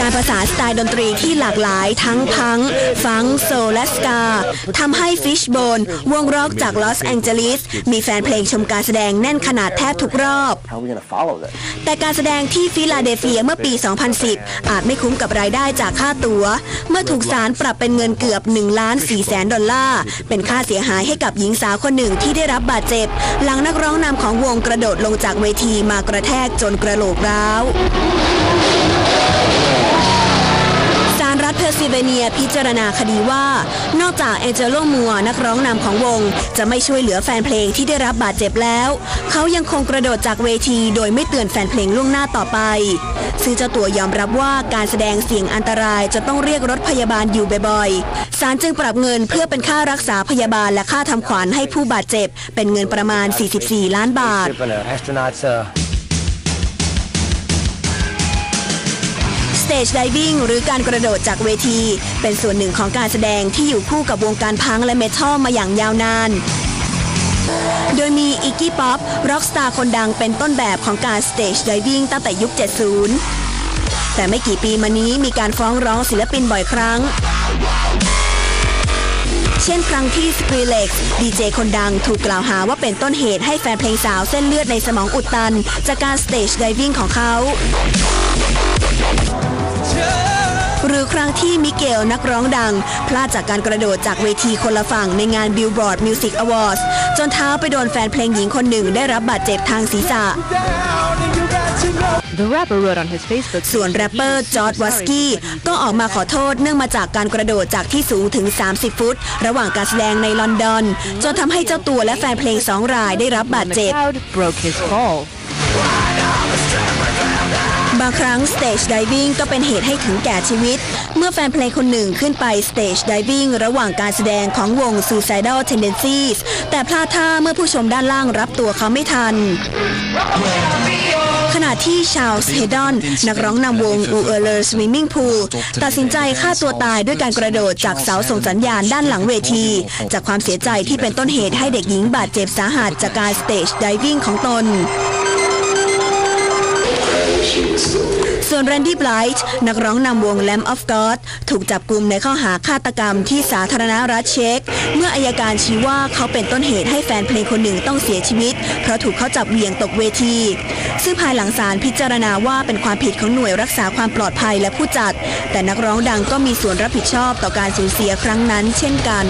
การประสานสไตล์ดนตรีที่หลากหลายทั้งพัง ฟังโซและสกาทำให้ Fishbone วงร็อกจากลอสแองเจลิสมีแฟนเพลงชมการแสดงแน่นขนาดแทบทุกรอบ แต่การแสดงที่ฟิลาเดลเฟียเมื่อปี 2010 อาจไม่คุ้มกับรายได้จากค่าตัว๋ว เมื่อถูกศาลปรับเป็นเงินเกือบ1ล้าน4แสนดอลลาร์ เป็นค่าเสียหายให้กับหญิงสาวคนหนึ่งที่ได้รับบาดเจ็บ หลังนักร้องนำของวงกระโดดลงจากเวทีมากระแทกจนกระโหลกร้าวาลรัฐเซิเวเนียพิจารณาคดีว่า นอกจากแองเจโลมัวนักร้องนำของวง จะไม่ช่วยเหลือแฟนเพลงที่ได้รับบาดเจ็บแล้ว เขายังคงกระโดดจากเวทีโดยไม่เตือนแฟนเพลงล่วงหน้าต่อไป ซึ่งเจ้าตัวยอมรับว่าการแสดงเสี่ยงอันตรายจะต้องเรียกรถพยาบาลอยู่บ่อยๆศาลจึงปรับเงินเพื่อเป็นค่ารักษาพยาบาลและค่าทำขวัญให้ผู้บาดเจ็บ เป็นเงินประมาณ 44 ล้านบาท Stage Diving หรือการกระโดดจากเวที เป็นส่วนหนึ่งของการแสดงที่อยู่คู่กับวงการพังและเมทัลมาอย่างยาวนาน โดยมีอิกกี้ป๊อปร็อกสตาร์คนดังเป็นต้นแบบของการ Stage Diving ตั้งแต่ยุค 70 แต่ไม่กี่ปีมานี้มีการฟ้องร้องศิลปินบ่อยครั้งเช่นครั้งที่ Skrillex ดีเจคนดังถูกกล่าวหาว่าเป็นต้นเหตุให้แฟนเพลงสาวเส้นเลือดในสมองอุดตัน จากการ Stage Diving ของเขา หรือครั้งที่มิเกลนักร้องดัง พลาดจากการกระโดดจากเวทีคนละฝั่งในงาน Billboard Music Awards จนเท้าไปโดนแฟนเพลงหญิงคนหนึ่งได้รับบาดเจ็บทางศีรษะ The rapper wrote on his Facebook ส่วนแรปเปอร์จอร์ดวัสกี้ก็ออกมาขอโทษเนื่องมาจากการกระโดดจากที่สูงถึง 30 ฟุต ระหว่างการแสดงในลอนดอน จนทำให้เจ้าตัวและแฟนเพลงสองรายได้รับบาด the เจ็บ บางครั้ง Stage Diving ก็เป็นเหตุให้ถึงแก่ชีวิต เมื่อแฟนเพลงคนหนึ่งขึ้นไป Stage Diving ระหว่างการแสดงของวง Suicidal Tendencies แต่พลาดท่าเมื่อผู้ชมด้านล่างรับตัวเขาไม่ทัน ขณะที่ชา l ส์เฮดอน นักร้องนำวง u e r l e r Swimming Pool ตัดสินใจฆ่าตัวตายด้วยการกระโดดจากเสาส่งสัญญาณด้านหลังเวที จากความเสียใจที่เป็นต้นเหตุให้เด็กหญิงบาดเจ็บสาหัสจากการ Stage Diving ของตน ส่วนแรนดี้ไบรท์นักร้องนำวง Lamb of God ถูกจับกลุ่มในข้อหาฆาตกรรมที่สาธารณรัฐเช็ก เมื่ออายการชี้ว่าเขาเป็นต้นเหตุให้แฟนเพลงคนหนึ่งต้องเสียชีวิต เพราะถูกเขาจับเหวี่ยงตกเวที ซึ่งภายหลังศาลพิจารณาว่าเป็นความผิดของหน่วยรักษาความปลอดภัยและผู้จัด แต่นักร้องดังก็มีส่วนรับผิดชอบต่อการสูญเสียครั้งนั้น เช่นกัน